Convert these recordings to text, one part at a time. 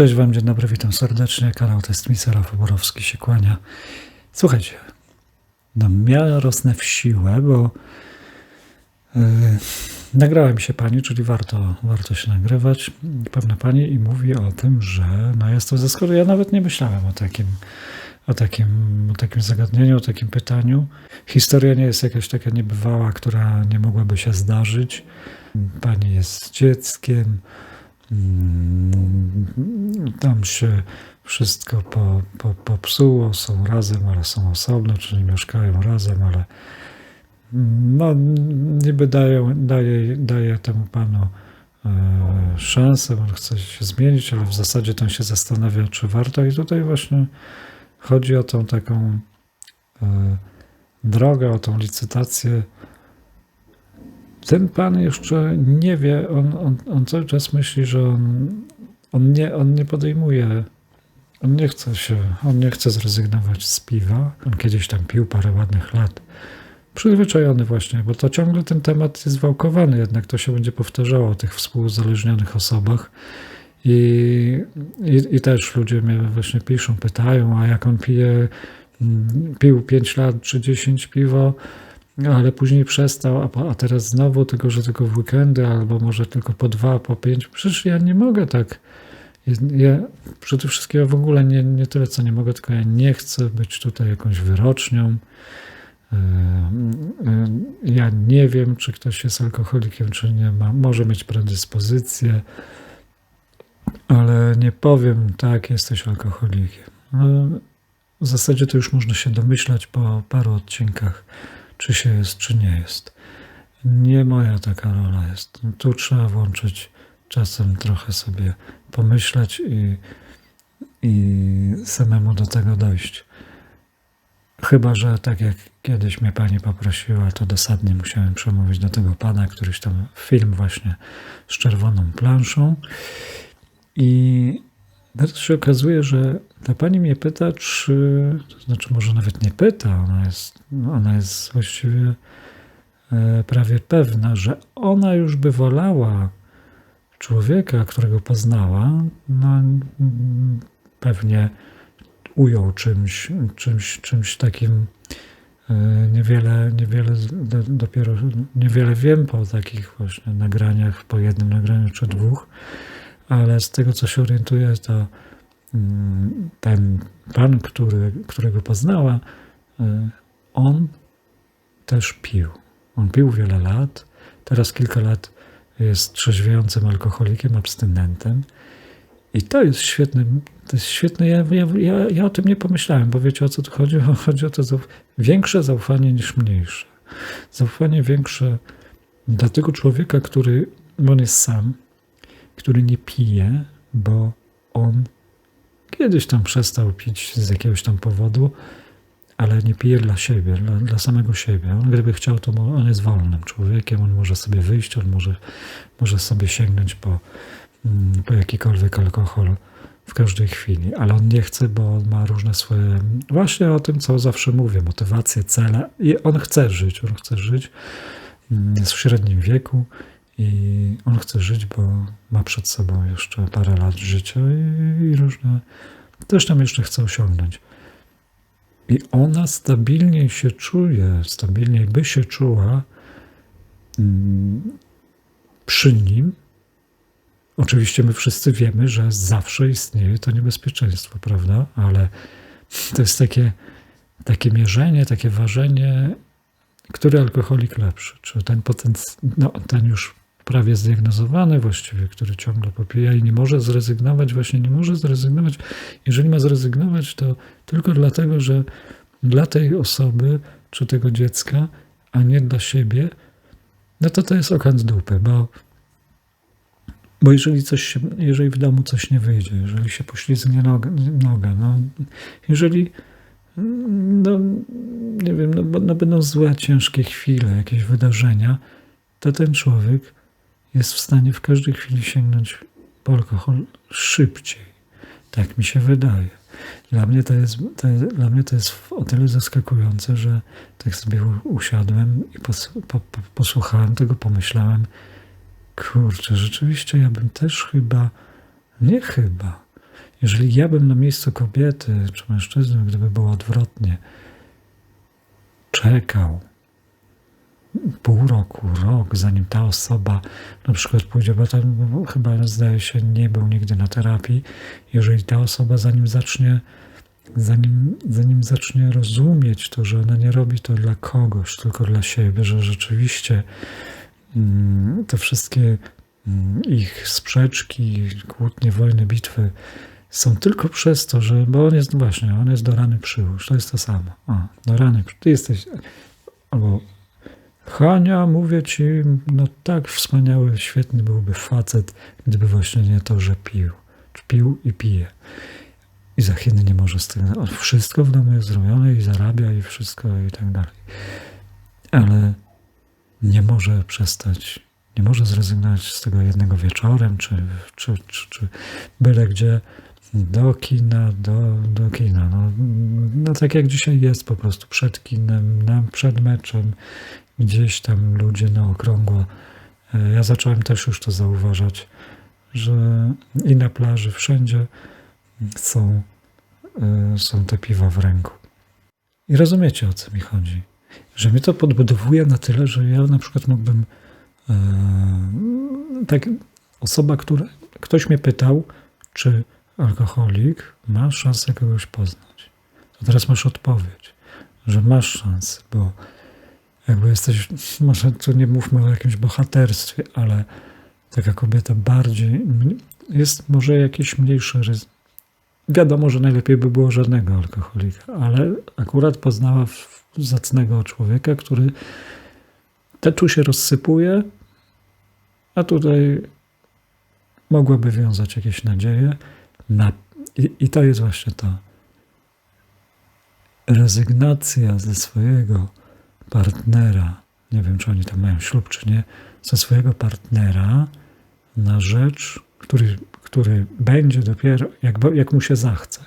Cześć Wam, dzień dobry, witam serdecznie. Kanał Testmicer, Rafał Borowski się kłania. Słuchajcie, no ja rosnę w siłę, bo yy, nagrała mi się pani, czyli warto, warto się nagrywać, pewna pani i mówi o tym, że no jest to zaskoczenie. Ja nawet nie myślałem o takim, o takim, o takim zagadnieniu, o takim pytaniu. Historia nie jest jakaś taka niebywała, która nie mogłaby się zdarzyć. Pani jest dzieckiem, tam się wszystko po, po, popsuło, są razem, ale są osobno, czyli mieszkają razem, ale mm, no, niby daje, daje, daje temu panu e, szansę, on chce się zmienić, ale w zasadzie tam się zastanawia, czy warto. I tutaj właśnie chodzi o tą taką e, drogę, o tą licytację ten pan jeszcze nie wie, on, on, on cały czas myśli, że on, on, nie, on nie podejmuje, on nie chce się, on nie chce zrezygnować z piwa. On kiedyś tam pił parę ładnych lat. Przyzwyczajony właśnie, bo to ciągle ten temat jest wałkowany, jednak to się będzie powtarzało o tych współuzależnionych osobach. I, i, I, też ludzie mnie właśnie piszą, pytają, a jak on pije, mm, pił 5 lat czy 10 piwo, ale później przestał, a, a teraz znowu tylko, że tylko w weekendy, albo może tylko po dwa, po pięć. Przecież ja nie mogę tak. Ja przede wszystkim ja w ogóle nie, nie tyle, co nie mogę, tylko ja nie chcę być tutaj jakąś wyrocznią. E, e, ja nie wiem, czy ktoś jest alkoholikiem, czy nie ma. Może mieć predyspozycję, ale nie powiem, tak, jesteś alkoholikiem. No, w zasadzie to już można się domyślać po paru odcinkach czy się jest, czy nie jest. Nie moja taka rola jest. Tu trzeba włączyć czasem trochę sobie pomyśleć i, i samemu do tego dojść. Chyba, że tak jak kiedyś mnie pani poprosiła, to dosadnie musiałem przemówić do tego pana, któryś tam film właśnie z czerwoną planszą. I teraz się okazuje, że ta pani mnie pyta, czy, to znaczy może nawet nie pyta, ona jest, ona jest właściwie e, prawie pewna, że ona już by wolała człowieka, którego poznała, no pewnie ujął czymś, czymś, czymś takim e, niewiele, niewiele, dopiero niewiele wiem po takich właśnie nagraniach, po jednym nagraniu czy dwóch, ale z tego co się orientuję, to mm, ten pan, który, którego poznała, y, on też pił. On pił wiele lat, teraz kilka lat jest trzeźwiejącym alkoholikiem, abstynentem. I to jest świetne. To jest świetne. Ja, ja, ja o tym nie pomyślałem, bo wiecie o co tu chodzi? Chodzi o to większe zaufanie niż mniejsze. Zaufanie większe dla tego człowieka, który on jest sam, który nie pije, bo on kiedyś tam przestał pić z jakiegoś tam powodu, ale nie pije dla siebie, dla, dla samego siebie. On gdyby chciał, to on jest wolnym człowiekiem, on może sobie wyjść, on może, może sobie sięgnąć po, mm, po jakikolwiek alkohol w każdej chwili, ale on nie chce, bo on ma różne swoje, właśnie o tym, co zawsze mówię, motywacje, cele. I on chce żyć, on chce żyć, mm, jest w średnim wieku, i on chce żyć, bo ma przed sobą jeszcze parę lat życia i, i różne. Też tam jeszcze chce osiągnąć. I ona stabilniej się czuje, stabilniej by się czuła mm, przy nim. Oczywiście my wszyscy wiemy, że zawsze istnieje to niebezpieczeństwo, prawda? Ale to jest takie, takie mierzenie, takie ważenie, który alkoholik lepszy. Czy ten potencjał, no ten już prawie zdiagnozowany właściwie, który ciągle popija i nie może zrezygnować, właśnie nie może zrezygnować. Jeżeli ma zrezygnować, to tylko dlatego, że dla tej osoby czy tego dziecka, a nie dla siebie, no to to jest okant dupy, bo, bo jeżeli, coś się, jeżeli w domu coś nie wyjdzie, jeżeli się poślizgnie noga, noga no, jeżeli no, nie wiem, no, no będą złe, ciężkie chwile, jakieś wydarzenia, to ten człowiek jest w stanie w każdej chwili sięgnąć po alkohol szybciej. Tak mi się wydaje. Dla mnie to jest, to jest, dla mnie to jest o tyle zaskakujące, że tak sobie usiadłem i pos, po, po, posłuchałem tego, pomyślałem, kurczę, rzeczywiście ja bym też chyba, nie chyba, Jeżeli ja bym na miejscu kobiety czy mężczyzny, gdyby było odwrotnie, czekał pół roku, rok, zanim ta osoba na przykład pójdzie, bo tam chyba zdaje się nie był nigdy na terapii, jeżeli ta osoba zanim zacznie zanim, zanim zacznie rozumieć to, że ona nie robi to dla kogoś, tylko dla siebie, że rzeczywiście mm, te wszystkie mm, ich sprzeczki, kłótnie, wojny, bitwy są tylko przez to, że, bo on jest właśnie, on jest do rany przyłóż, to jest to samo. O, do rany, ty jesteś, albo Hania, mówię ci, no tak wspaniały, świetny byłby facet, gdyby właśnie nie to, że pił. Pił i pije. I za Chiny nie może z tym. Wszystko w domu jest zrobione i zarabia i wszystko i tak dalej. Ale nie może przestać, nie może zrezygnować z tego jednego wieczorem, czy, czy, czy, czy byle gdzie do kina, do, do kina. No, no tak jak dzisiaj jest po prostu przed kinem, przed meczem, gdzieś tam ludzie na okrągło. E, ja zacząłem też już to zauważać, że i na plaży, wszędzie są, e, są te piwa w ręku. I rozumiecie o co mi chodzi. Że mnie to podbudowuje na tyle, że ja na przykład mógłbym. E, tak, osoba, która. Ktoś mnie pytał, czy alkoholik ma szansę kogoś poznać. To teraz masz odpowiedź, że masz szansę, bo jakby jesteś, może tu nie mówmy o jakimś bohaterstwie, ale taka kobieta bardziej, jest może jakieś mniejsze ryzyko. Wiadomo, że najlepiej by było żadnego alkoholika, ale akurat poznała zacnego człowieka, który te tu się rozsypuje, a tutaj mogłaby wiązać jakieś nadzieje. Na, i, I to jest właśnie to. Rezygnacja ze swojego partnera, nie wiem czy oni tam mają ślub czy nie, ze swojego partnera na rzecz, który, który będzie dopiero, jak, jak mu się zachce,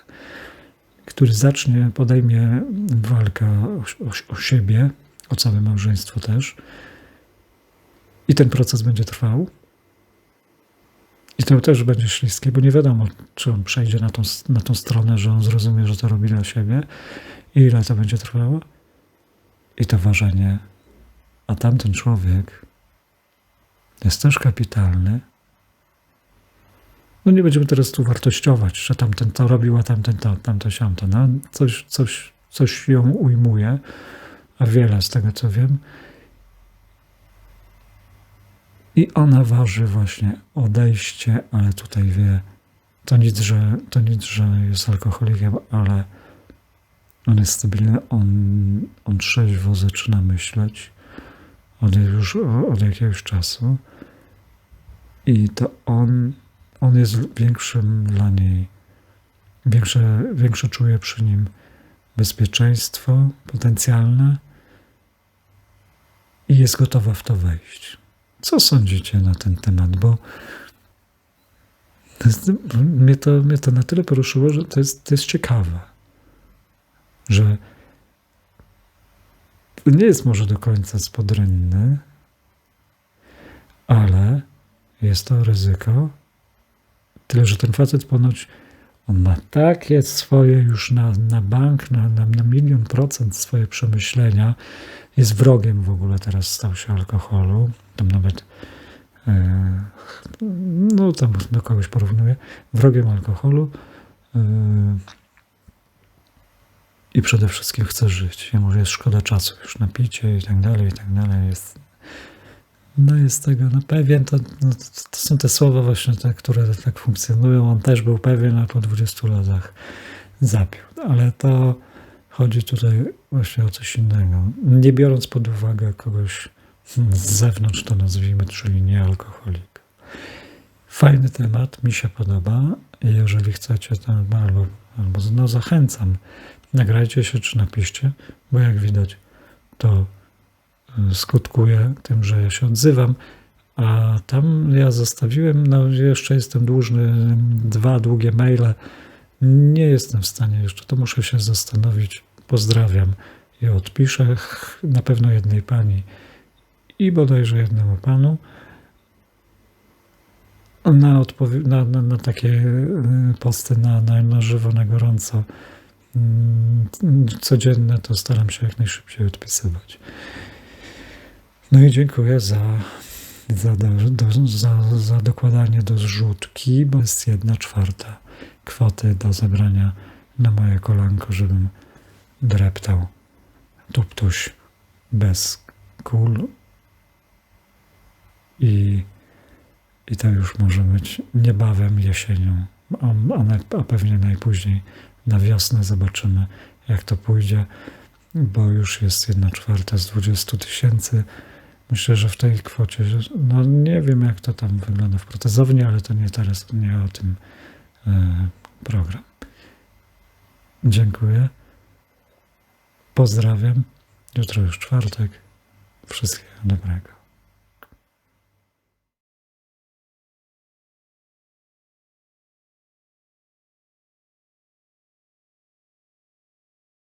który zacznie, podejmie walkę o, o, o siebie, o całe małżeństwo też. I ten proces będzie trwał. I to też będzie śliskie, bo nie wiadomo, czy on przejdzie na tą, na tą stronę, że on zrozumie, że to robi dla siebie i ile to będzie trwało i to ważenie, a tamten człowiek jest też kapitalny. No nie będziemy teraz tu wartościować, że tamten to robił, a tamten to, tamto siamto. No, coś, coś, coś ją ujmuje, a wiele z tego co wiem. I ona waży właśnie odejście, ale tutaj wie, to nic, że, to nic, że jest alkoholikiem, ale on jest stabilny, on, on trzeźwo zaczyna myśleć od, już od jakiegoś czasu i to on, on jest większym dla niej, większe, większe czuje przy nim bezpieczeństwo potencjalne i jest gotowa w to wejść. Co sądzicie na ten temat? Bo mnie, to, mnie to na tyle poruszyło, że to jest, to jest ciekawe że nie jest może do końca spodręnny, ale jest to ryzyko. Tyle, że ten facet ponoć on ma takie swoje już na, na bank, na, na, na milion procent swoje przemyślenia. Jest wrogiem w ogóle teraz stał się alkoholu. Tam nawet e, no tam do kogoś porównuje. Wrogiem alkoholu. E, i przede wszystkim chce żyć. Mówię, jest szkoda czasu już na picie i tak dalej, i tak dalej. Jest, no jest tego no pewien, to, no, to są te słowa właśnie te, które tak funkcjonują. On też był pewien, a po 20 latach zapił. Ale to chodzi tutaj właśnie o coś innego. Nie biorąc pod uwagę kogoś z zewnątrz, to nazwijmy, czyli nie alkoholik. Fajny temat, mi się podoba. Jeżeli chcecie, to albo, albo no, zachęcam nagrajcie się czy napiszcie, bo jak widać, to e, skutkuje tym, że ja się odzywam. A tam ja zostawiłem, no jeszcze jestem dłużny, dwa długie maile. Nie jestem w stanie jeszcze, to muszę się zastanowić. Pozdrawiam i odpiszę na pewno jednej pani i bodajże jednemu panu. na, na, na, na takie y, posty na, na, na żywo, na gorąco codzienne, to staram się jak najszybciej odpisywać. No i dziękuję za, za, do, za, za dokładanie do zrzutki, bo jest jedna czwarta kwoty do zebrania na moje kolanko, żebym dreptał tuptuś bez kul i, i to już może być niebawem jesienią, a, a, a pewnie najpóźniej na wiosnę zobaczymy jak to pójdzie, bo już jest jedna czwarta z 20 tysięcy. Myślę, że w tej kwocie, no nie wiem jak to tam wygląda w protezowni, ale to nie teraz, nie o tym e, program. Dziękuję. Pozdrawiam. Jutro już czwartek. Wszystkiego dobrego.